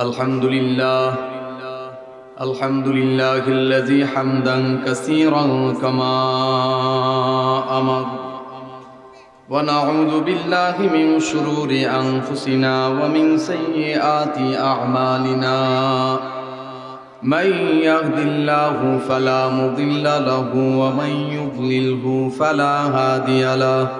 الحمد لله الحمد لله الذي حمدا كثيرا كما أمر. ونعوذ بالله من شرور أنفسنا ومن سيئات أعمالنا. من يهد الله فلا مضل له ومن يضلله فلا هادي له.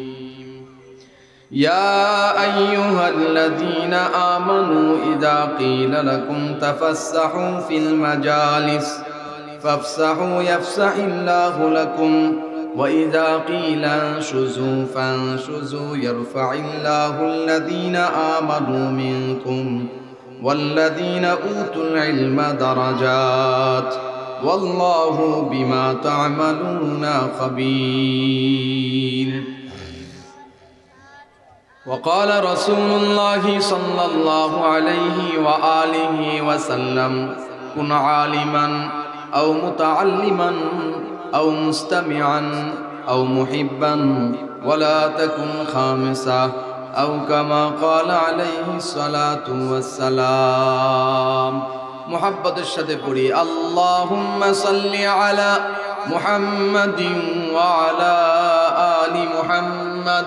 يا أيها الذين آمنوا إذا قيل لكم تفسحوا في المجالس فافسحوا يفسح الله لكم وإذا قيل انشزوا فانشزوا يرفع الله الذين آمنوا منكم والذين أوتوا العلم درجات والله بما تعملون خبير وقال رسول الله صلى الله عليه وآله وسلم كن عالما أو متعلما أو مستمعا أو محبا ولا تكن خامسا أو كما قال عليه الصلاة والسلام محبة الشد পড়ি اللهم صل على محمد وعلى آل محمد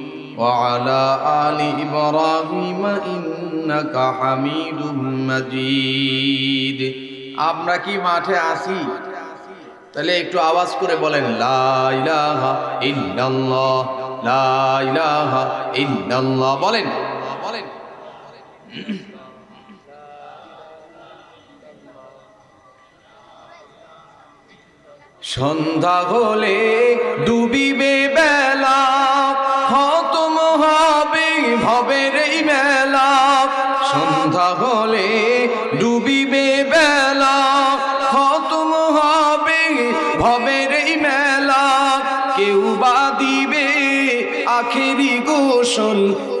وعلى آل إبراهيم إنك حميد مجيد আমরা কি মাঠে আসি তাহলে একটু আওয়াজ করে বলেন লা ইলাহা ইল্লাল্লাহ লা ইলাহা ইল্লাল্লাহ বলেন বলেন সন্ধ্যা হলে ডুবিবে বেলা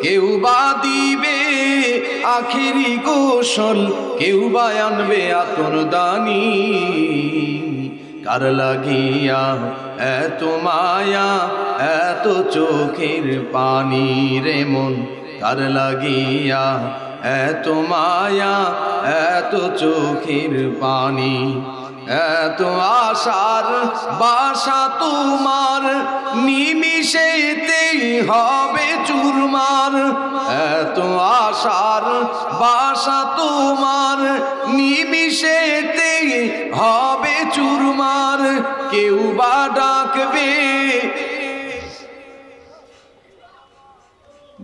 কেউ বা দিবে আখেরি গোসল কেউ বা আনবে আতর দানি। কার লাগিয়া এত মায়া, এত চোখের পানি রে মন? কার লাগিয়া এত মায়া, এত চোখের পানি? এত আশার বাসা তোমার নিমিশেতেই হবে চুরমার। এত আশার বাসা তোমার নিমিশেতেই হবে চুরমার। কেউ বা ডাকবে।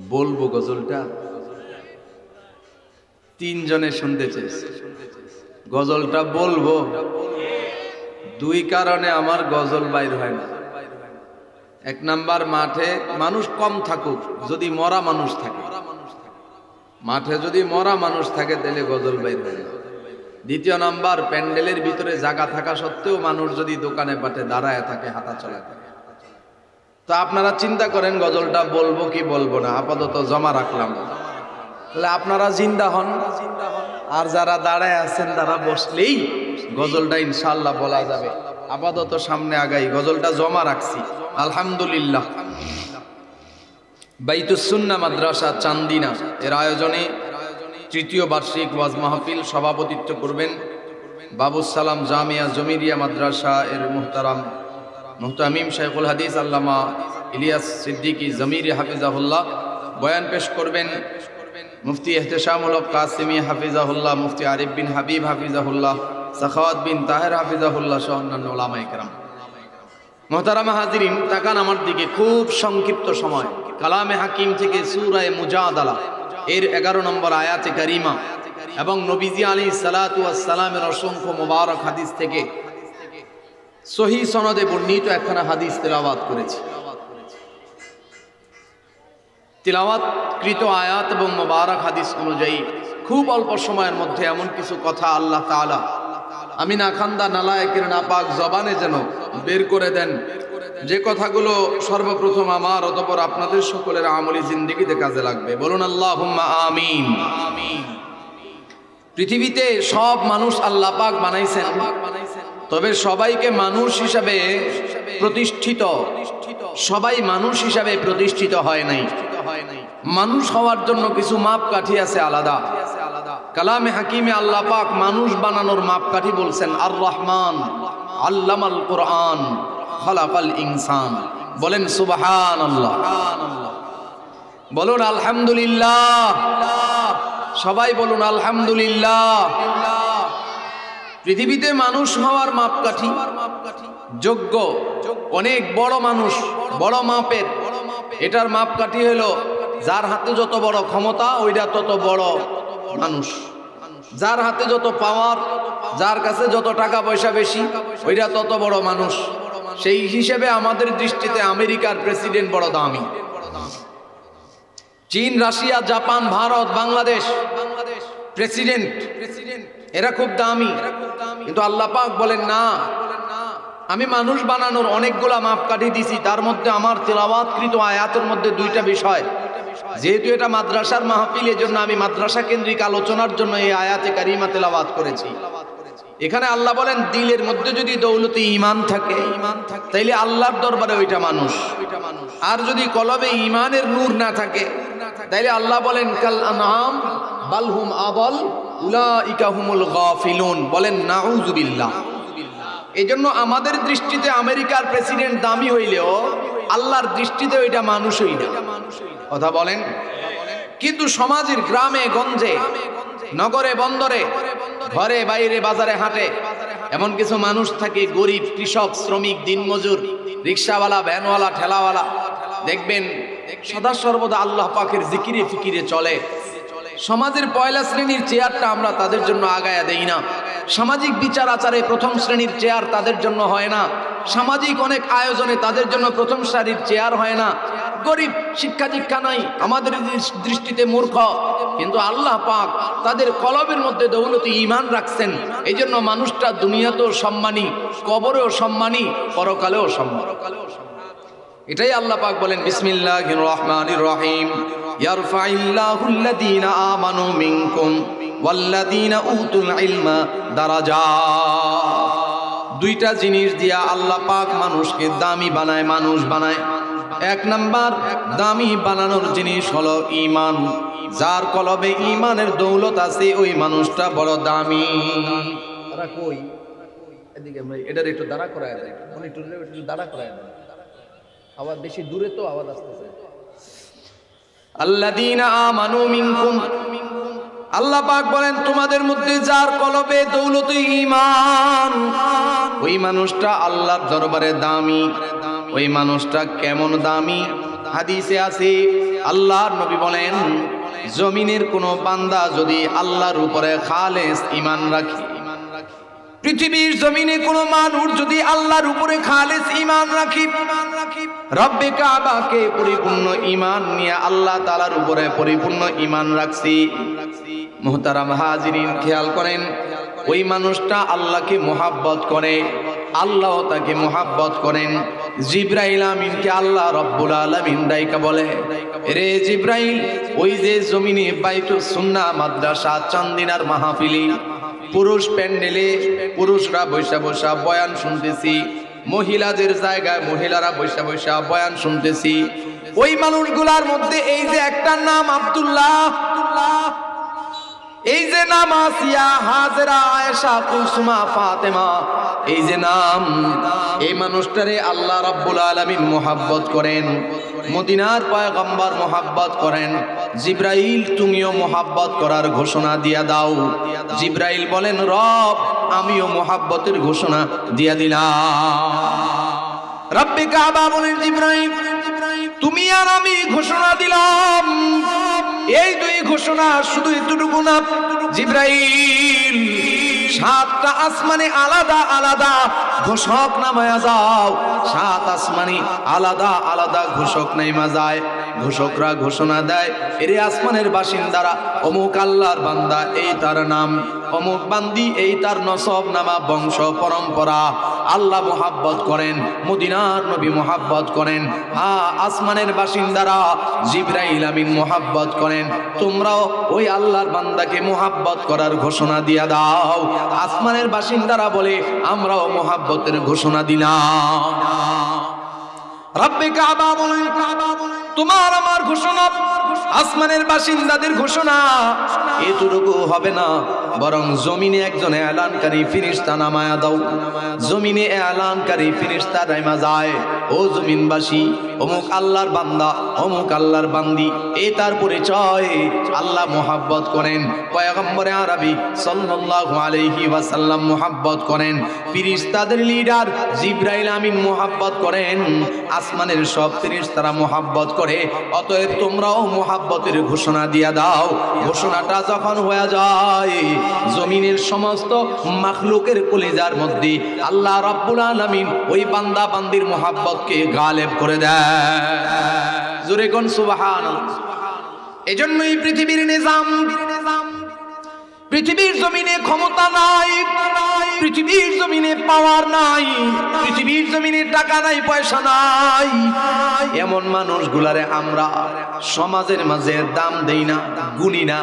বলব গজলটা? তিনজনে শুনতে চেয়েছে। গজলটা বলব? দুই কারণে আমার গজল বাইর হয় না। এক নাম্বার, মাঠে মানুষ কম থাকুক, যদি মরা মানুষ থাকে। মাঠে যদি মরা মানুষ থাকে, তাহলে গজল বাইর হয় না। দ্বিতীয় নাম্বার, প্যান্ডেলের ভিতরে জায়গা থাকা সত্ত্বেও মানুষ যদি দোকানে পাটে দাঁড়ায় থাকে, হাঁটা চলা থাকে তো আপনারা চিন্তা করেন, গজলটা বলব কি বলব না, আপাতত জমা রাখলাম। তাহলে আপনারা জিন্দা হন। আর যারা দাঁড়ায় আছেন, তারা বসলেই গজলটা ইনশাল্লাহ বলা যাবে। আপাতত সামনে আগাই, গজলটা জমা রাখছি। আলহামদুলিল্লাহ। বাইতুসুন্না মাদ্রাসা চান্দিনা, এর আয়োজনে তৃতীয় বার্ষিক ওয়াজ মাহফিল সভাপতিত্ব করবেন বাবুস সালাম জামিয়া জমিরিয়া মাদ্রাসা এর মুহতারাম মুহতামিম শেখুল হাদিস আল্লামা ইলিয়াস সিদ্দিকী জমিরি হাফিজাহুল্লাহ। বয়ান পেশ করবেন মুফতি এহতেশামুল কাসিমি হাফিজাহুল্লাহ, মুফতি আরিফ বিন হাবিব হাফিজাহুল্লাহ। সাখাওয়াত বিন তাহের হাফিজাহুল্লাহ সহ অন্যান্য ওলামা ইকরাম মোহতারামা হাজিরিন, তাকান আমার দিকে, খুব সংক্ষিপ্ত সময়। কালামে হাকিম থেকে সুরায় মুজাদালা, এর এগারো নম্বর আয়াতে কারিমা এবং নবীজি আলী সালাতু সালামের অসংখ্য মোবারক হাদিস থেকে সহি সনদে বর্ণিত একখানা হাদিস তেলাওয়াত করেছি। তিলাওয়াতকৃত আয়াত এবং মোবারক হাদিস অনুযায়ী খুব অল্প সময়ের মধ্যে এমন কিছু কথা আল্লাহ তাআলা আমি না খান্দা নালায়কের নাপাক জবানে যেন বের করে দেন। যে কথাগুলো সর্বপ্রথম আমার, অতপর আপনাদের সকলের আমলি জিন্দিগিতে কাজে লাগবে। বলুন আল্লাহ আমিন। পৃথিবীতে সব মানুষ আল্লাহ পাক বানাইছেন। তবে সবাইকে মানুষ হিসাবে প্রতিষ্ঠিত, সবাই মানুষ হিসাবে প্রতিষ্ঠিত হয় নাই। মানুষ হওয়ার জন্য কিছু মাপকাঠি আছে আলাদা। কালামে হাকিমে আল্লাহ পাক মানুষ বানানোর মাপকাঠি বলছেন আর রহমান আল্লামাল কোরআন, খলাকাল ইনসান। বলেন সুবহান আল্লাহ বলুন, আলহামদুলিল্লাহ। সবাই বলুন, আলহামদুলিল্লাহ। পৃথিবীতে মানুষ হওয়ার মাপকাঠি যোগ্য, অনেক বড় মানুষ, বড় মাপের। এটার মাপকাঠি হলো, যার হাতে যত বড় ক্ষমতা, ওইটা তত বড় মানুষ। যার হাতে যত পাওয়ার যার কাছে যত টাকা পয়সা বেশি ওইটা তত বড় মানুষ। সেই হিসেবে আমাদের দৃষ্টিতে আমেরিকার প্রেসিডেন্ট বড় দামি। চীন, Russia, Japan, Bharat, Bangladesh president, এরা খুব দামি। কিন্তু আল্লাহ পাক বলেন, না, আমি মানুষ বানানোর অনেকগুলা মাপকাঠি দিছি, তার মধ্যে আমার তেলাওয়াতকৃত আয়াতের মধ্যে দুইটা বিষয়। যেহেতু এটা মাদ্রাসার মাহফিল, এজন্য আমি মাদ্রাসা কেন্দ্রিক আলোচনার জন্য এই আয়াতে কারিমা তেলাওয়াত করেছি। এখানে আল্লাহ বলেন, দিলের মধ্যে যদি দৌলতে ইমান থাকে ইমান থাকে তাইলে আল্লাহর দরবারে ওইটা মানুষ। আর যদি কলবে ইমানের নূর না থাকে, তাইলে আল্লাহ বলেন, কাল আনাম বালহুম আবল উলাইকা হুমুল গাফিলুন। বলেন নাউজুবিল্লাহ এই জন্য আমাদের দৃষ্টিতে আমেরিকার প্রেসিডেন্ট দামি হইলেও, আল্লাহর দৃষ্টিতে ওইটা মানুষই না। কথা বলেন? কিন্তু সমাজের গ্রামে, গঞ্জে, নগরে, বন্দরে, ঘরে, বাইরে, বাজারে, হাটে এমন কিছু মানুষ থাকে, গরিব, কৃষক, শ্রমিক, দিনমজুর, রিক্সাওয়ালা, ভ্যানওয়ালা, ঠেলাওয়ালা। দেখবেন সদা সর্বদা আল্লাহ পাকের জিকিরে ফিকিরে চলে। সমাজের পয়লা শ্রেণির চেয়ারটা আমরা তাদের জন্য আগায়া দেই না। সামাজিক বিচার আচারে প্রথম শ্রেণির চেয়ার তাদের জন্য হয় না। সামাজিক অনেক আয়োজনে তাদের জন্য প্রথম সারির চেয়ার হয় না। গরিব, শিক্ষা দীক্ষা নাই, আমাদের দৃষ্টিতে মূর্খ। কিন্তু আল্লাহ পাক তাদের কলবের মধ্যে দৌলতি ইমান রাখছেন। এই জন্য মানুষটা দুনিয়াতেও সম্মানী, কবরেও সম্মানী, পরকালেও সম্মান। এটাই আল্লাহ পাক বলেন, বিসমিল্লাহির রহমান রহিম। দুইটা জিনিস দিয়া আল্লাহ পাক মানুষকে দামি বানায়, মানুষ বানায়। এক নাম্বার দামি বানানোর জিনিস হলো ইমান যার কলবে ইমানের দৌলত আছে ওই মানুষটা বড় দামি। তারা কই? এদিকে ভাই এটার একটু দাঁড়া করায় দেয় মনিটরে একটু দাঁড়া করায় দেয় আওয়াজ বেশি দূরে তো আওয়াজ আসতেছে। আল্লাযীনা আমানু মিনকুম। আল্লাহ পাক বলেন তোমাদের মধ্যে যার কলবে দৌলত ঈমান ওই মানুষটা আল্লাহর দরবারে দামি। ওই মানুষটা কেমন দামি? হাদিসে আছে, আল্লাহর নবী বলেন, জমিনের কোনো বান্দা যদি আল্লাহর উপরে খালেস ইমান রাখে, পৃথিবীর জমিনে কোনো মানুষ যদি আল্লাহর উপরে খালেস ইমান রাখি, রব্বে কাবাকে পরিপূর্ণ ইমান নিয়ে আল্লাহ তালার উপরে পরিপূর্ণ ইমান রাখছি। মোহতারাম হাজিরিন, খেয়াল করেন, ওই মানুষটা আল্লাহকে মোহাব্বত করে। আল্লাহ তাকে মোহাব্বত করেন। জিব্রাইল আমিনকে আল্লাহ রব্বুল আলমিন ডাইকা বলে রে জিব্রাইল, ওই যে জমিনে বাইতু সুন্না মাদ্রাসা, চান্দিনার মাহফিলি পুরুষ প্যান্ডেলে পুরুষরা বৈশা বৈশা বয়ান শুনতেছি, মহিলাদের জায়গায় মহিলারা বৈশা বৈশা বয়ান শুনতেছি। ওই মানুষগুলার মধ্যে এই যে একটা নাম আব্দুল্লাহ এই যে নাম আসিয়া হাজরা আয়েশা, কুসুমা, ফাতেমা। এই যে নাম, এই মানুষটারে আল্লাহ রাব্বুল আলামিন মোহাব্বত করেন, মদিনার পয়গম্বর মোহাব্বত করেন। জিব্রাইল, তুমিও মোহাব্বত করার ঘোষণা দিয়া দাও। জিব্রাইল বলেন, রব, আমিও মোহাব্বতের ঘোষণা দিয়া দিলাম। রব্বে কাবা বলেন, জিব্রাইল, তুমি আর আমি ঘোষণা দিলাম। এই দুই ঘোষণা শুধু এতটুকু না, জিব্রাইল, সাতটা আসমানে আলাদা আলাদা ঘোষক নামায়া যাও সাত আসমানে আলাদা আলাদা ঘোষক নেই যায়। ঘোষকরা ঘোষণা দেয়, এরে আসমানের বাসিন্দারা, অমুক আল্লাহর বান্দা, এই তার নাম। অমুক বান্দি, এই তার নসব নামা বংশ পরম্পরা। আল্লাহ মোহাব্বত করেন, মদিনার নবী মোহাব্বত করেন। হা, আসমানের বাসিন্দারা, জিব্রাইল আমিন মোহাব্বত করেন। তোমরাও ওই আল্লাহর বান্দাকে মোহাব্বত করার ঘোষণা দিয়া দাও। আসমানের বাসিন্দারা বলে, আমরাও মোহাব্বতের ঘোষণা দিলাম। রব্বে কাবা বলেন তোমার আমার ঘোষণা, আসমানের বাসিন্দাদের ঘোষণা। এতটুকু হবে না, বরং জমিনে একজন এলানকারী ফিরিস্তা নামায়া দাও। জমিনে এলানকারী ফিরিস্তা নামা যায়। ও জমিনবাসী, অমুক আল্লাহর বান্দা, অমুক আল্লাহর বান্দি, এ তার পরিচয়। আল্লাহ মোহাব্বত করেন, পয়গম্বরে আরবি সাল্লাল্লাহু আলাইহি ওয়াসাল্লাম মোহাব্বত করেন। ফিরিস্তাদের লিডার জিব্রাইল আমিন মোহাব্বত করেন। আসমানের সব ফিরিস্তারা মোহাব্বত করে অতএব তোমরাও মোহাব্বতের ঘোষণা দিয়া দাও। ঘোষণাটা যখন হয়ে যায়, জমিনের সমস্ত মাখলুকের কলিজার মধ্যে আল্লাহ রাব্বুল আলামিন ওই বান্দা বান্দির মোহাব্বতকে গালেব করে দেয়। জোরে কোন সুবহানাল্লাহ। এজন্যই পৃথিবীর নিজাম, পৃথিবীর জমিনে ক্ষমতা নাই। পৃথিবীর জমিনে পাওয়ার নাই, পৃথিবীর জমিনে টাকা নাই, পয়সা নাই। এমন মানুষগুলারে আমরা সমাজের মাঝে দাম দেই না, গুনি না।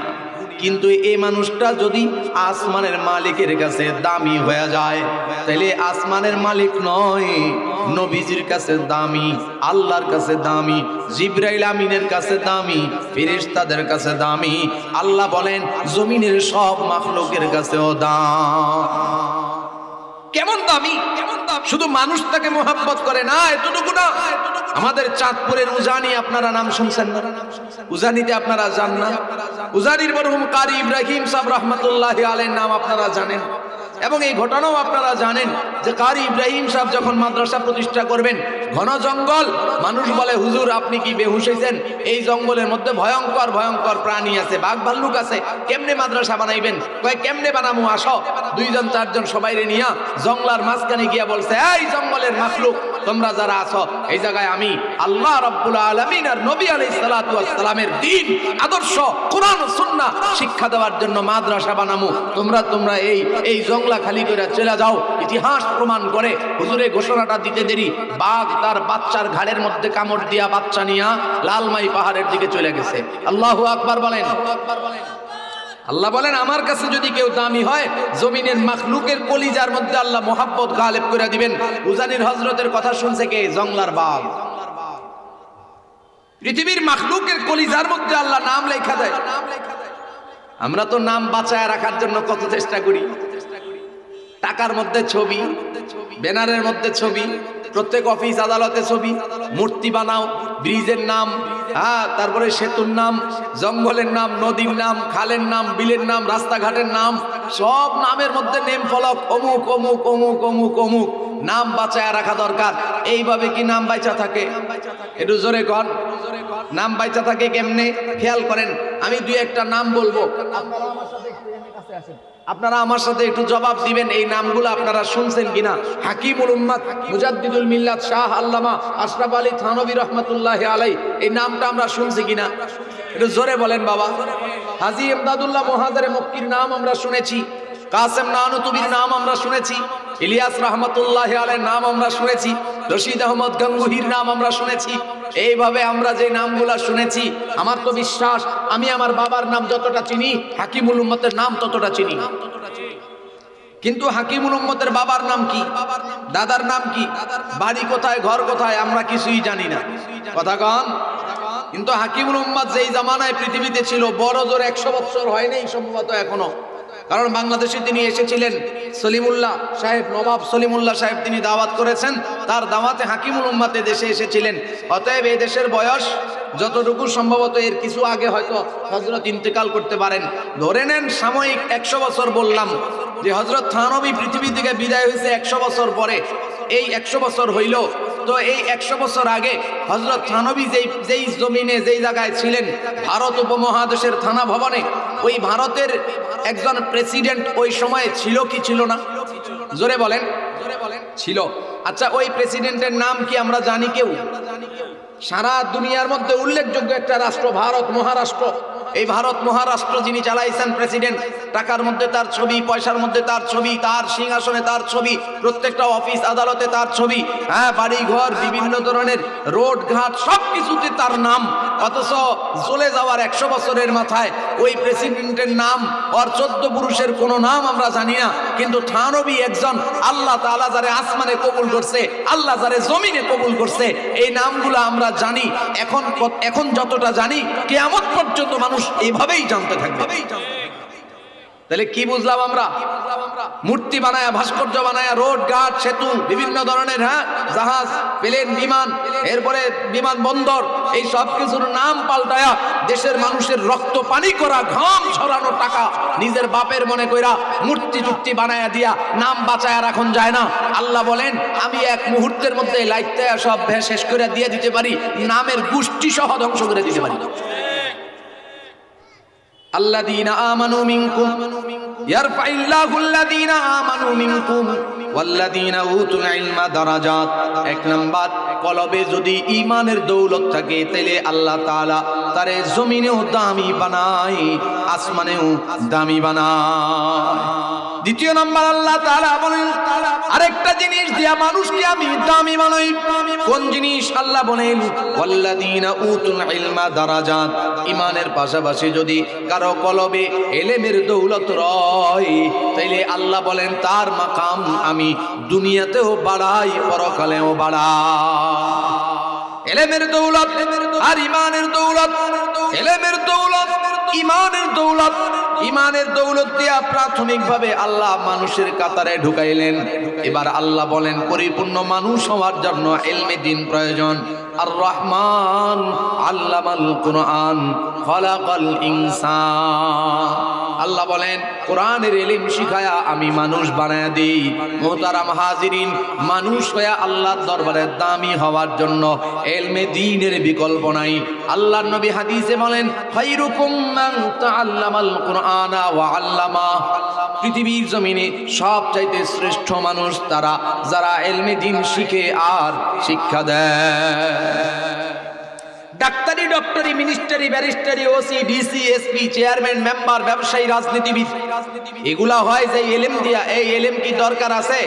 কিন্তু এই মানুষটা যদি আসমানের মালিকের কাছে দামি হয়ে যায়, তাহলে আসমানের মালিক নয়, নবীজির কাছে দামি, আল্লাহর কাছে দামি, জিব্রাইল আমিনের কাছে দামি, ফেরেশতাদের কাছে দামি। আল্লাহ বলেন, জমিনের সব মাখলুকের কাছেও দাম। কেমন দামি? কেমন দাম শুধু মানুষ তাকে মোহাব্বত করে না, এতটুকু না। আমাদের চাঁদপুরের উজানি, আপনারা নাম শুনছেন না? উজানিতে আপনারা জান না? উজানির বরহম কারি ইব্রাহিম সাহেব রহমতুল্লাহ আলের নাম আপনারা জানেন। এবং এই ঘটনাও আপনারা জানেন যে কারি ইব্রাহিম সাহেব যখন মাদ্রাসা প্রতিষ্ঠা করবেন, ঘন জঙ্গল, মানুষ বলে, হুজুর, আপনি কি বেহুসেছেন এই জঙ্গলের মধ্যে ভয়ঙ্কর ভয়ঙ্কর প্রাণী আছে, বাঘ, ভাল্লুক আছে। কেমনে মাদ্রাসা বানাইবেন? কয়, কেমনে বানামু? আস। দুইজন, চারজন সবাইরে নিয়া জঙ্গলার মাঝখানে গিয়া বলছে, এই জঙ্গলের মাখলুক তোমরা যারা আছো, এই জায়গায় আমি আল্লাহ রাব্বুল আলামিন আর নবী আলাইহিস সালাতু ওয়াস সালামের দ্বীন আদর্শ, কোরআন ও সুন্নাহ শিক্ষা দেওয়ার জন্য মাদ্রাসা বানামু। তোমরা তোমরা এই এই জংলা খালি করে চলে যাও, ইতিহাস প্রমাণ করে, হুজুরে ঘোষণাটা দিতে দেরি। বাঘ তার বাচ্চার ঘাড়ের মধ্যে কামড় দিয়া বাচ্চা নিয়া লালমাই পাহাড়ের দিকে চলে গেছে। আল্লাহু আকবার বলেন। আল্লাহ বলেন, আমার কাছে যদি কেউ দামি হয়, জমিনের মাখলুকের কলিজার মধ্যে আল্লাহ মোহাব্বত গালেব করে দিবেন। উজানির হজরতের কথা শুনছে কে? জংলার বাঘ পৃথিবীর মাখলুকের কলিজার মধ্যে আল্লাহ নাম লেখা দেয়। আমরা তো নাম বাঁচায় রাখার জন্য কত চেষ্টা করি। টাকার মধ্যে ছবি, ব্যানারের মধ্যে ছবি, প্রত্যেক অফিস আদালতে ছবি, মূর্তি বানাও, ব্রিজের নাম হ্যাঁ তারপরে সেতুর নাম, জঙ্গলের নাম, নদীর নাম, খালের নাম, বিলের নাম, রাস্তাঘাটের নাম, সব নামের মধ্যে নেম ফলক অমুক অমুক অমুক অমুক অমুক। নাম বাঁচায় রাখা দরকার। এইভাবে কি নাম বাইচা থাকে? একটু জোরে কর নাম বাইচা থাকে কেমনে? খেয়াল করেন, আমি দুই একটা নাম বলব। আপনারা আমার সাথে একটু জবাব দিবেন, এই নামগুলো আপনারা শুনছেন কিনা? হাকিমুল উম্মাদ, মুজাদ্দিদুল মিল্লাত শাহ আল্লামা আশরাফ আলী থানবী রহমতুল্লাহ আলাই এই নামটা আমরা শুনছি কিনা? একটু জোরে বলেন বাবা। হাজি ইমদাদুল্লাহ মহাদারে মক্কির নাম আমরা শুনেছি। কাসেম নানুতুবির নাম আমরা শুনেছি, ইলিয়াস রহমতুল্লাহ আলের নাম আমরা শুনেছি, রশিদ আহমদ গঙ্গুহির নাম আমরা শুনেছি। এইভাবে আমরা যে নামগুলা শুনেছি, আমার তো বিশ্বাস, আমি আমার বাবার নাম যতটা চিনি, হাকিমুল উম্মতের নাম ততটা চিনি। কিন্তু হাকিমুল উম্মতের বাবার নাম কি? দাদার নাম কি? বাড়ি কোথায়, ঘর কোথায়, আমরা কিছুই জানি না। কথা কন। কিন্তু হাকিমুল উম্মাদ যেই জামানায় পৃথিবীতে ছিল, বড় জোর একশো বছর হয়নি, সম্ভবত এখনও। কারণ বাংলাদেশে তিনি এসেছিলেন সলিমুল্লাহ সাহেব, নবাব সলিমুল্লাহ সাহেব তিনি দাওয়াত করেছেন। তার দাওয়াতে হাকিমুল উম্মাতে দেশে এসেছিলেন। অতএব এই দেশের বয়স যতটুকু সম্ভবত এর কিছু আগে হয়তো হজরত ইন্তেকাল করতে পারেন। ধরে নেন সাময়িক একশো বছর বললাম যে হজরত থানবী পৃথিবী থেকে বিদায় হয়েছে একশো বছর পরে। এই একশো বছর হইল তো এই একশো বছর আগে হজরত থানবী যেই যেই জমিনে, যেই জায়গায় ছিলেন, ভারত উপমহাদেশের থানা ভবনে, ওই ভারতের একজন প্রেসিডেন্ট ওই সময়ে ছিল কি ছিল না? জোরে বলেন জোরে বলেন। ছিল। আচ্ছা ওই প্রেসিডেন্টের নাম কি আমরা জানি কেউ? সারা দুনিয়ার মধ্যে উল্লেখযোগ্য একটা রাষ্ট্র, ভারত, মহারাষ্ট্র। এই ভারত মহারাষ্ট্র যিনি চালাইছেন প্রেসিডেন্ট, টাকার মধ্যে তার ছবি, পয়সার মধ্যে তার ছবি, তার সিংহাসনে তার ছবি, প্রত্যেকটা অফিস আদালতে তার ছবি হ্যাঁ বাড়ি ঘর বিভিন্ন ধরনের রোড ঘাট সব কিছুতে তার নাম। অথচ চলে যাওয়ার একশো বছরের মাথায় ওই প্রেসিডেন্টের নাম ওর চোদ্দ পুরুষের কোনো নাম আমরা জানি না। কিন্তু থানবী একজন আল্লাহ তাআলা যারে আসমানে কবুল করছে, আল্লাহ যারে জমিনে কবুল করছে, এই নামগুলো আমরা জানি। এখন এখন যতটা জানি, কেয়ামত পর্যন্ত মানুষ এইভাবেই জানতে থাকবে। তাহলে কি বুঝলাম আমরা? মূর্তি বানায়া, ভাস্কর্য বানায়া, রোড, ঘাট, সেতু, বিভিন্ন ধরনের হ্যাঁ? জাহাজ, প্লেন, বিমান, এরপরে বিমান বন্দর, এই সব কিছুর নাম পাল্টায়া দেশের মানুষের রক্ত পানি করা, ঘাম ছড়ানো টাকা নিজের বাপের মনে কইরা মূর্তি টুর্তি বানায়া দিয়া নাম বাঁচায়া রাখন যায় না। আল্লাহ বলেন, আমি এক মুহূর্তের মধ্যে লাইটটা সব শেষ করে দিয়ে দিতে পারি, নামের গোষ্ঠী সহ ধ্বংস করে দিতে পারি। الذين آمنوا منكم يرفع الله الذين آمنوا منكم والذين أوتوا العلم درجات এক নাম্বার কলবে যদি ইমানের দৌলত থাকে তাহলে আল্লাহ তাআলা তারে জমিনেও দামি বানায় আসমানেও দামি বানায় দ্বিতীয় নাম্বার আল্লাহ তাআলা বলেন, আরেকটা জিনিস দিয়া মানুষকে আমি দামি বানাই। কোন জিনিস আল্লাহ বলেন? ওয়াল্লাযীনা উতুল ইলমা দারাজাত। ইমানের পাশাপাশি যদি কারও কলবে এলেমের দৌলত রয়, তাইলে আল্লাহ বলেন, তার মাকাম আমি দুনিয়াতেও বাড়াই, পরকালেও বাড়াই। এলেমের দৌলত আর ইমানের দৌলত, এলেমের দৌলত, ইমানের দৌলত ইমানের দৌলত দিয়া প্রাথমিকভাবে আল্লাহ মানুষের কাতারে ঢুকাইলেন। এবার আল্লাহ বলেন, পরিপূর্ণ মানুষ হওয়ার জন্য এলমে দিন প্রয়োজন। আর রহমান আল্লামাল কুরআন, খলাকাল ইনসান। আল্লাহ বলেন, কোরআনের এলিম শিখায়া আমি মানুষ বানায় দিই। মোহতারাম হাজিরিন, মানুষ হয়ে আল্লাহর দরবারে দামি হওয়ার জন্য এলমে দিনের বিকল্প নাই। আল্লাহর নবী হাদিসে বলেন খাইরুকুম মান তাআল্লামাল কুরআনা ওয়া আল্লামা। পৃথিবীর জমিনে সব চাইতে শ্রেষ্ঠ মানুষ তারা, যারা এলমে দিন শিখে আর শিক্ষা দেয়। ডাক্তারি, ডক্টরি, মিনিস্টারি, ব্যারিস্টারি, OC, DC, SP, chairman, member, ব্যবসায়ী, রাজনীতিবিদ, এগুলা হয় যে এলেম দিয়া। এই এলেম কি দরকার আছে?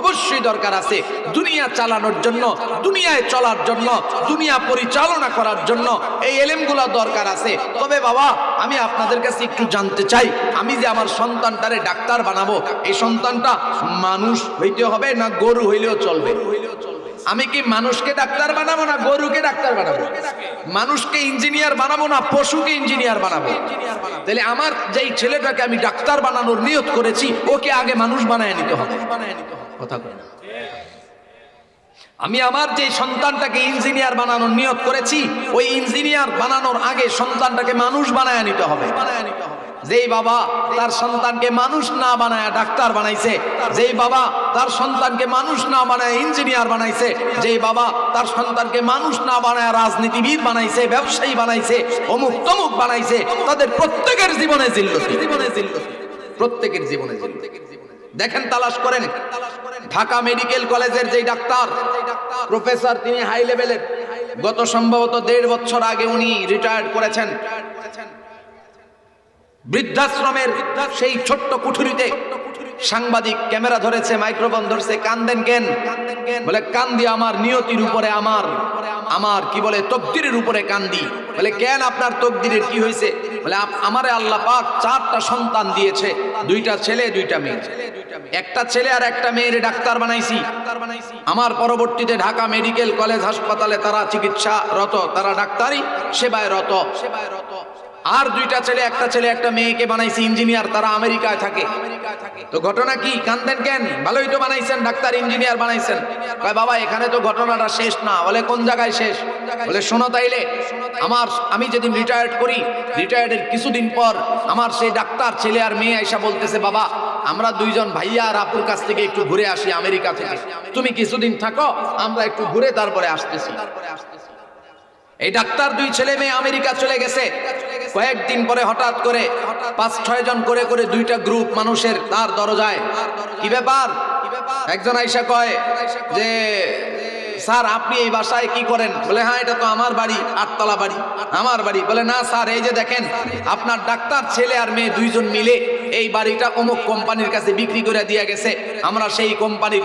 অবশ্যই দরকার আছে। দুনিয়া চালানোর জন্য, দুনিয়ায় চলার জন্য, দুনিয়া পরিচালনা করার জন্য এই এলেমগুলা দরকার আছে। তবে বাবা, আমি আপনাদের কাছে একটু জানতে চাই, আমি যে আমার সন্তানটারে ডাক্তার বানাবো, এই সন্তানটা মানুষ হইতে হবে না গরু হইলেও চলবে? আমি কি মানুষকে ডাক্তার বানাবো না গরুকে ডাক্তার বানাবো? মানুষকে ইঞ্জিনিয়ার বানাবো না পশুকে ইঞ্জিনিয়ার বানাবো? তাহলে আমার যেই ছেলেটাকে আমি ডাক্তার বানানোর নিয়ত করেছি, ওকে আগে মানুষ বানায় নিতে হবে। কথা বলে না। আমি আমার যে সন্তানটাকে ইঞ্জিনিয়ার বানানোর নিয়ত করেছি, ওই ইঞ্জিনিয়ার বানানোর আগে সন্তানটাকে মানুষ বানায় নিতে হবে বানায় নিতে হবে। যেই বাবা তার সন্তানকে মানুষ না বানায়, ডাক্তার বানাইছে। যেই বাবা তার সন্তানকে মানুষ না বানায়, ইঞ্জিনিয়ার বানাইছে। যেই বাবা তার সন্তানকে মানুষ না বানায়, রাজনীতিবিদ বানাইছে, ব্যবসায়ী বানাইছে অমুক তমুক বানাইছে, তাদের প্রত্যেকের জীবনে জিল্ল জীবনে জিল্ল প্রত্যেকের জীবনে জিল্ল দেখেন, তালাশ করেন। ঢাকা মেডিকেল কলেজের যেই ডাক্তার, প্রফেসর, তিনি হাই লেভেলের। গত সম্ভবত দেড় বছর আগে উনি রিটায়ার্ড করেছেন। বৃদ্ধাশ্রমের সেই ছোট্ট কুঠুরিতে সাংবাদিক ক্যামেরা ধরেছে, মাইক্রোফোন ধরছে, কান্দেন কেন? বলে, কান্দি আমার নিয়তির উপরে আমার আমার কি বলে, তকদিরের উপরে কান্দি। বলে, কেন আপনার তকদিরের কি হয়েছে? বলে আমারে আল্লাহ পাক চারটা সন্তান দিয়েছে, দুইটা ছেলে, দুইটা মেয়ে। একটা ছেলে আর একটা মেয়ের ডাক্তার বানাইছি। আমার পরবর্তীতে ঢাকা মেডিকেল কলেজ হাসপাতালে তারা চিকিৎসারত, তারা ডাক্তারি সেবায় রত সেবায় রত আর দুইটা ছেলে, একটা ছেলে, একটা মেয়েকে বানাইছি ইঞ্জিনিয়ার, তারা আমেরিকায় থাকে। তো ঘটনা কি? কান্দেন কেন? ভালোই তো বানাইছেন, ডাক্তার, ইঞ্জিনিয়ার বানাইছেন। বাবা, এখানে তো ঘটনাটা শেষ না। বলে, কোন জায়গায় শেষ? বলে, শোনো তাইলে, আমার, আমি যেদিন রিটায়ার্ড করি রিটায়ার্ডের কিছুদিন পর আমার সেই ডাক্তার, ছেলে আর মেয়ে আইসা বলতেছে, বাবা, আমরা দুইজন ভাইয়া আর আপুর কাছ থেকে একটু ঘুরে আসি আমেরিকা থেকে। তুমি কিছুদিন থাকো, আমরা একটু ঘুরে তারপরে আসতেছি। এই ডাক্তার, দুই ছেলে মেয়ে আমেরিকা চলে গেছে। কয়েকদিন পরে হঠাৎ করে পাঁচ, ছয় জন করে করে দুইটা গ্রুপ মানুষের তার দরজায়। কি ব্যাপার? একজন আইসা কয় যে স্যার, আপনি এই বাসায় কি করেন? বলে হ্যাঁ এটা তো আমার বাড়ি, আটতলা বাড়ি, আমার বাড়ি। বলে, না, স্যার, এই যে দেখেন, আপনার ডাক্তার, ছেলে আর মেয়ে দুইজন মিলে এই বাড়িটা অমুক কোম্পানির কাছে বিক্রি করে দিয়ে গেছে। আমরা সেই কোম্পানির,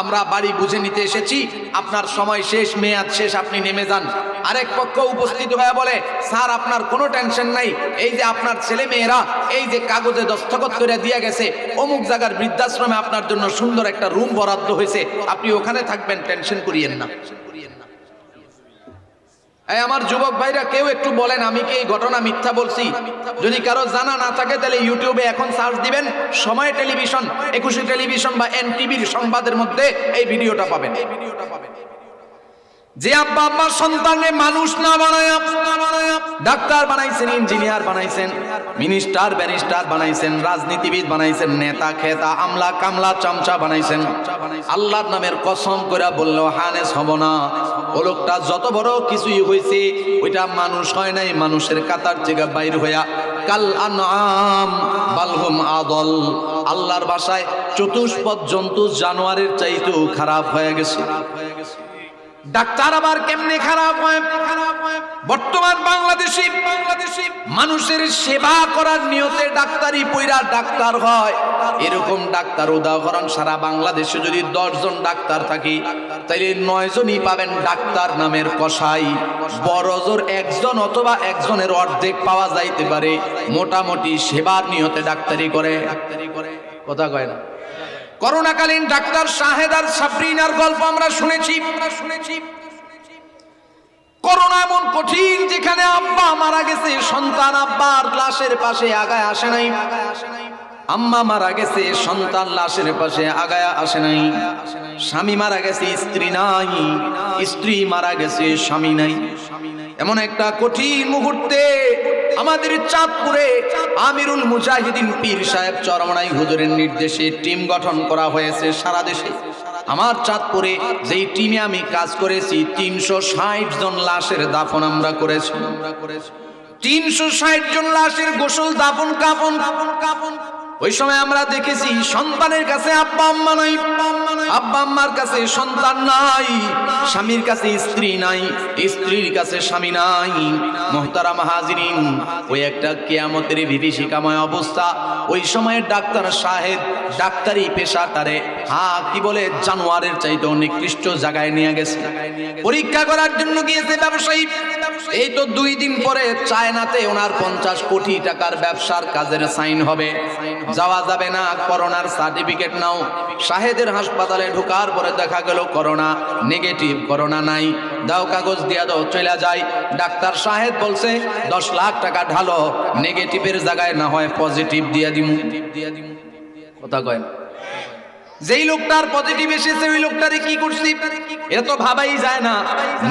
আমরা বাড়ি বুঝে নিতে এসেছি। আপনার সময় শেষ, মেয়াদ শেষ, আপনি নেমে যান। আরেক পক্ষ উপস্থিত হয়ে বলে, স্যার, আপনার কোনো টেনশন নাই। এই যে আপনার ছেলে মেয়েরা, এই যে কাগজে দস্তখত করে দিয়ে গেছে, অমুক জায়গার বৃদ্ধাশ্রমে আপনার জন্য সুন্দর একটা রুম বরাদ্দ হয়েছে। আপনি ওখানে থাকবেন, টেনশন করিয়েন না। এই আমার যুবক ভাইরা, কেউ একটু বলেন, আমি কি এই ঘটনা মিথ্যা বলছি? যদি কারও জানা না থাকে, তাহলে ইউটিউবে এখন সার্চ দিবেন, সময় টেলিভিশন, একুশে টেলিভিশন বা এনটিভির সংবাদের মধ্যে এই ভিডিওটা পাবেন। এই ভিডিওটা পাবেন যে আব্বা আম্মার সন্তানে মানুষ না বানায় ডাক্তার বানাইছেন, ইঞ্জিনিয়ার বানাইছেন, মিনিস্টার, ব্যারিস্টার বানাইছেন, রাজনীতিবিদ বানাইছেন, নেতা, খেতা, আমলা, কামলা, চামচা বানাইছেন। আল্লাহর নামের কসম করে বলল, হানেস হব না। ও লোকটা যত বড় কিছুই হয়েছে ওইটা মানুষ হয় নাই, মানুষের কাতার থেকে বাইর হইয়া কাল আনাম বালহুম আদল। আল্লাহর বাসায় চতুষ্পদ জন্তু জানোয়ারের চাইতেও খারাপ হয়ে গেছে খারাপ হয়ে গেছে। ডাক্তার আবার কেমনে খারাপ হয়? বর্তমান বাংলাদেশি বাংলাদেশি মানুষের সেবা করার নিয়তে ডাক্তারি পইরা ডাক্তার হয়। এরকম ডাক্তার উদাহরণ সারা বাংলাদেশে যদি দশজন ডাক্তার থাকি, তাইলে নয় জনই পাবেন ডাক্তার নামের কষাই বড় জোর একজন অথবা একজনের অর্ধেক পাওয়া যাইতে পারে। মোটামুটি সেবার নিয়তে ডাক্তারি করে ডাক্তারি করে। কথা কয় না? করোনাকালীন ডাক্তার শাহেদার সাবরিনার গল্প আমরা শুনেছি আমরা শুনেছি। করোনা এমন কঠিন যেখানে আব্বা মারা গেছে, সন্তান আব্বার লাশের পাশে আগায় আসে নাই। আম্মা মারা গেছে, সন্তান লাশের পাশে আগায়া আসে নাই। স্বামী মারা গেছে, স্ত্রী নাই। স্ত্রী মারা গেছে, স্বামী নাই। এমন একটা কঠিন মুহূর্তে আমাদের চাঁদপুরে আমিরুল মুজাহিদিন পীর সাহেব চরমনাই হুজুরের নির্দেশে টিম গঠন করা হয়েছে সারা দেশে। আমার চাঁদপুরে যেই টিমে আমি কাজ করেছি, তিনশো ষাট জন লাশের দাফন আমরা করেছি। তিনশো ষাট জন লাশের গোসল, দাফন, কাফন কাফন কাফন ওই সময় আমরা দেখেছি সন্তানের কাছে আব্বা, আম্মা নাই। আব্বা, আম্মার কাছে সন্তান নাই, স্বামীর কাছে স্ত্রী নাই, স্ত্রীর কাছে স্বামী নাই। মোহতারাম হাজিরিন, ওই একটা কেয়ামতের বিভীষিকাময় অবস্থা। ওই সময় ডাক্তার সাহেব ডাক্তারি পেশা তারে, হা, কি বলে, জানোয়ারের চাইতে নিকৃষ্ট জায়গায় নিয়ে গেছে। পরীক্ষা করার জন্য গিয়েছে ব্যবসায়ী। এই তো দুই দিন পরে চায়নাতে ওনার পঞ্চাশ কোটি টাকার ব্যবসার কাজের সাইন হবে। যাওয়া যাবে না, করোনার সার্টিফিকেট নাও। শাহেদের হাসপাতালে ঢোকার পরে দেখা গেল করোনা নেগেটিভ করোনা নাই। দাও কাগজ দিয়া দাও চলে যায় ডাক্তার সাহেব বলছে, দশ লাখ টাকা ঢালো নেগেটিভের জায়গায় না হয় পজিটিভ দিয়া দিমু দিয়া দিমু। কথা কয় না। যেই লোকটার পজিটিভ এসেছে, ওই লোকটারে কি করছি? এটা তো ভাবাই যায় না।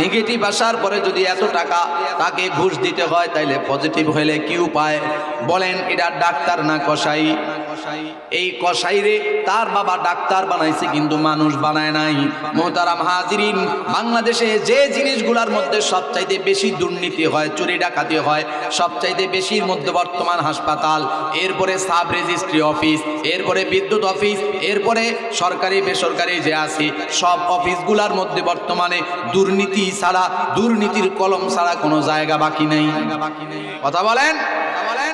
নেগেটিভ আসার পরে যদি এত টাকা তাকে ঘুষ দিতে হয়, তাইলে পজিটিভ হইলে কি উপায় বলেন, এটা ডাক্তার না কসাই? এই কসাই রে তার বাবা ডাক্তার বানাইছে, কিন্তু মানুষ বানায় নাই। মোহতারাম হাজিরিন, বাংলাদেশে যে জিনিসগুলোর মধ্যে সবচাইতে বেশি দুর্নীতি হয়, চুরি ডাকাতি হয়, সবচাইতে বেশির মধ্যে বর্তমান হাসপাতাল, এরপরে সাব রেজিস্ট্রি অফিস, এরপরে বিদ্যুৎ অফিস, এরপরে সরকারি, বেসরকারি যে আছে, সব অফিসগুলোর মধ্যে বর্তমানে দুর্নীতি ছাড়া, দুর্নীতির কলম ছাড়া কোনো জায়গা বাকি নেই। কথা বলেন?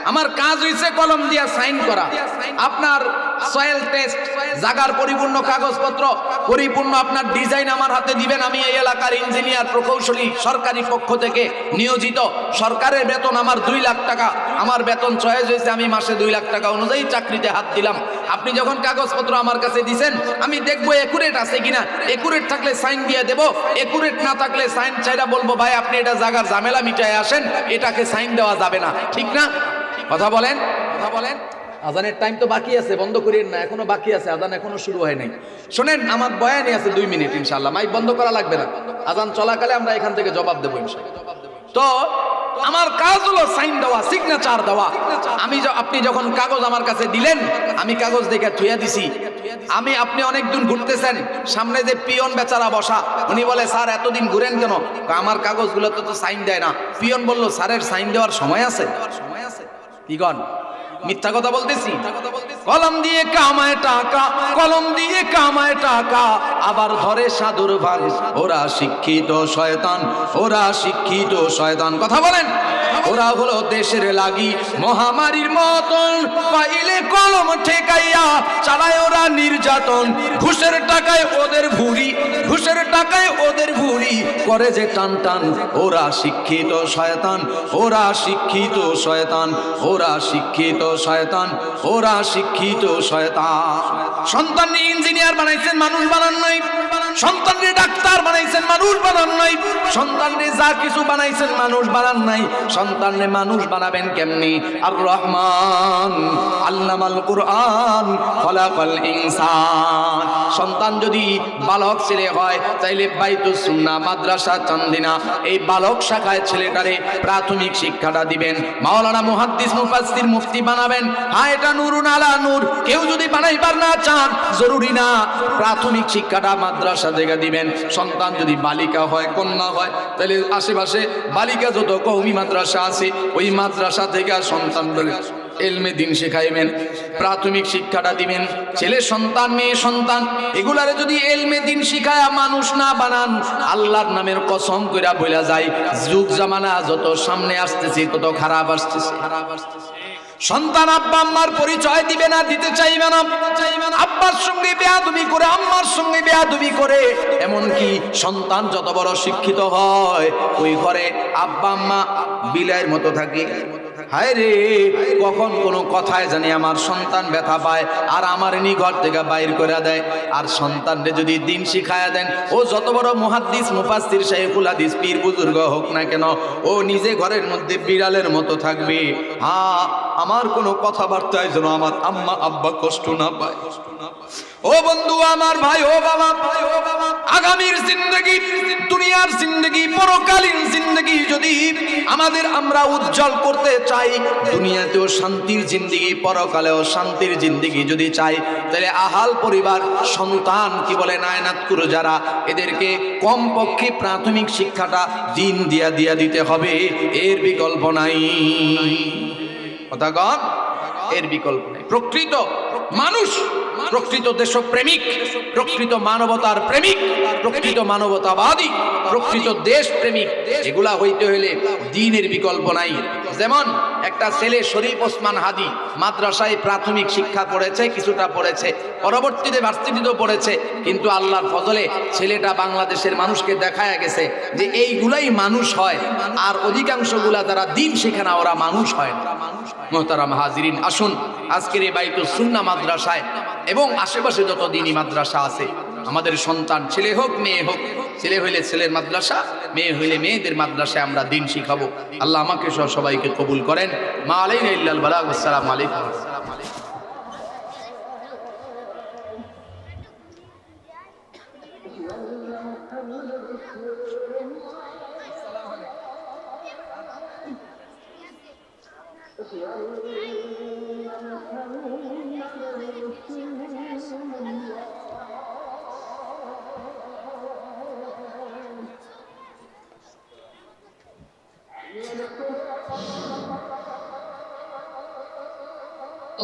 আমার কাজ হইছে কলম দিয়া সাইন করা। আপনার সয়েল টেস্ট জাগার পরিপূর্ণ কাগজপত্র, পরিপূর্ণ আপনার ডিজাইন আমার হাতে দিবেন। আমি এই এলাকার ইঞ্জিনিয়ার প্রকৌশলী, সরকারি পক্ষ থেকে নিয়োজিত। সরকারের বেতন আমার দুই লাখ টাকা। আমার বেতন চয়েস হয়েছে, আমি মাসে দুই লাখ টাকা অনুযায়ী চাকরিতে হাত দিলাম। আপনি যখন কাগজপত্র আমার কাছে দিছেন, আমি দেখব একুরেট আছে কিনা। একুরেট থাকলে সাইন দিয়ে দেব। একুরেট না থাকলে সাইন চাইরা বলব, ভাই, আপনি এটা জাগার ঝামেলা মিটায় আসেন। এটাকে সাইন দেওয়া যাবে না। ঠিক না? কথা বলেন কথা বলেন। আজানের টাইম তো বাকি আছে বন্ধ করিয়েন না এখনও বাকি আছে আজান এখনও শুরু হয় নাই। শোনেন আমার বয়ানি আছে দুই মিনিট ইনশাল্লাহ মাইক বন্ধ করা লাগবে না। আজান চলাকালে আমরা এখান থেকে জবাব দেবো ইনশাল্লাহ তো আমার কাজ হলো সাইন দেওয়া সিগনেচার দেওয়া। আমি আপনি যখন কাগজ আমার কাছে দিলেন আমি কাগজ দেখে থুয়া দিছি। আমি আপনি অনেক দূর ঘুরতেছেন সামনে যে পিয়ন বেচারা বসা উনি বলে স্যার এতদিন ঘুরেন কেন? আমার কাগজগুলো তো তো সাইন দেয় না। পিয়ন বলল স্যারের সাইন দেওয়ার সময় আছে। কি গন মিথ্যা কথা বলতেছি? কলম দিয়ে কামায় টাকা, কলম দিয়ে কামায় টাকা। আবার ধরে সাধুর ভাগ ওরা শিক্ষিত শয়তান, ওরা শিক্ষিত শয়তান। কথা বলেন? ওরা হলো দেশের লাগি, মহামারীর মতন। পাইলে কলম ঠেকাইয়া চালায় ওরা নির্যাতন। ঘুষের টাকায় ওদের ভুড়ি, ঘুষের টাকায় ওদের ভুড়ি। করে যে টান টান, ওরা শিক্ষিত শয়তান, ওরা শিক্ষিত শয়তান, ওরা শিক্ষিত শয়তান, ওরা শিক্ষিত শয়তান। সন্তান ইঞ্জিনিয়ার বানাইছেন মানুষ বানান নাই। সন্তানরে ডাক্তার বানাইছেন, মানুষ বানান নাই। সন্তানরে যা কিছু বানাইছেন, মানুষ বানান নাই। সন্তানরে মানুষ বানাবেন কেমনি? আর রহমান আল্লামাল কুরআন, খলাকাল ইনসান। সন্তান যদি বালক ছেলে হয়, তাইলে বাইতুস সুন্নাহ, মাদ্রাসা চান্দিনা। এই বালক শাখায় ছেলেটারে প্রাথমিক শিক্ষাটা দিবেন। মাওলানা মুহাদ্দিস মুফাসসির মুফতি বানাবেন। হ্যাঁ এটা নুরুন আলা নূর। কেউ যদি বানাইবার না চান, জরুরি না। প্রাথমিক শিক্ষাটা মাদ্রাসা থেকে দিবেন, সন্তান যদি বালিকা হয়, কন্যা হয়, তাহলে আশেপাশে বালিকা যত কৌমি মাদ্রাসা আছে, ওই মাদ্রাসা থেকে সন্তান এলমে দিন শেখাইবেন, প্রাথমিক শিক্ষাটা দিবেন। ছেলে সন্তান, মেয়ে সন্তান, এগুলারে যদি এলমে দিন শিখায় মানুষ না বানান, আল্লাহর নামের কসম কইরা বইলা যায়, যুগ জামানা যত সামনে আসতেছে, তত খারাপ আসতেছে খারাপ আসতেছে। সন্তান আব্বা আম্মার পরিচয় দিবে না, দিতে চাইবে না। চাইবে না আব্বার সঙ্গে বেয়াদবি করে, আম্মার সঙ্গে বেয়াদবি করে, এমনকি সন্তান যত বড় শিক্ষিত হয়, ওই ঘরে আব্বা আম্মা বিলায়ের মতো থাকে। হায় রে কখন কোনো কথায় জানি আমার সন্তান ব্যথা পায়, আর আমার নি ঘর থেকে বাইর করে দেয়। আর সন্তানরে যদি দিন শিখায়া দেন, ও যত বড় মুহাদ্দিস, মুফাসসির, শাইখুল হাদিস, পীর বুজুর্গ হোক না কেন, ও নিজে ঘরের মধ্যে বিড়ালের মতো থাকবে। হ্যাঁ আমার কোনো কথাবার্তায় যেন আমার আম্মা আব্বা কষ্ট না পায়। ও বন্ধু আমার ভাই, ও বাবা, আগামীর জিন্দগি, দুনিয়ার জিন্দগি, পরকালীন জিন্দগি যদি আমাদের আমরা উজ্জ্বল করতে চাই, দুনিয়াতেও শান্তির জিন্দগি, পরকালেও শান্তির জিন্দগি যদি চাই, তাহলে আহাল পরিবার, সন্তান কি বলে নায়নাত করে যারা, এদেরকে কমপক্ষে প্রাথমিক শিক্ষাটা দিন দিয়া দিয়া দিতে হবে, এর বিকল্প নাই। কথা এর বিকল্প নেই। প্রকৃত মানুষ প্রকৃত দেশপ্রেমিক, প্রকৃত মানবতার প্রেমিক, প্রকৃত মানবতাবাদী, প্রকৃত দেশ প্রেমিক এগুলা হইতে হইলে দিনের বিকল্প নাই। যেমন একটা ছেলে শরীফ ওসমান হাদি মাদ্রাসায় প্রাথমিক শিক্ষা পড়েছে, কিছুটা পড়েছে, পরবর্তীতে ভার্সিটিতেও পড়েছে, কিন্তু আল্লাহর ফজলে ছেলেটা বাংলাদেশের মানুষকে দেখায় গেছে যে এইগুলাই মানুষ হয়, আর অধিকাংশগুলা যারা দিন শেখে না ওরা মানুষ হয় মোহতারাম হাজিরিন, আসুন আজকের এই বাইতুল সুন্না মাদ্রাসায় এবং আশেপাশে যত দিনই মাদ্রাসা আছে, আমাদের সন্তান ছেলে হোক, মেয়ে হোক, ছেলে হইলে ছেলের মাদ্রাসা, মেয়ে হইলে মেয়েদের মাদ্রাসায় আমরা দিন শিখাবো। আল্লাহ আমাকে সহ সবাইকে কবুল করেন। মা আলাইন ইল্লাল বালাগ, আসসালামু আলাইকুম।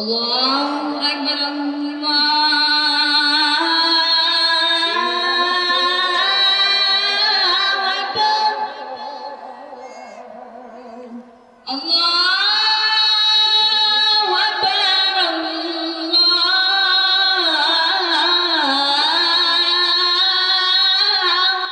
Allahu Akbar,